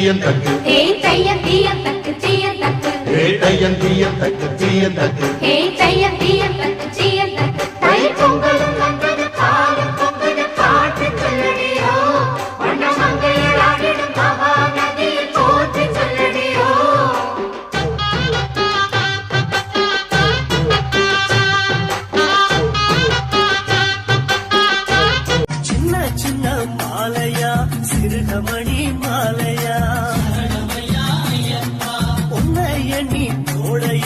తీయంతక్కు హే చెయ్యం తీయంతక్కు తీయంతక్కు హే చెయ్యం హే చెయ్యం తీయంతక్కు திருகமணி மாலையா? உன்னை எண்ணி தோழையா?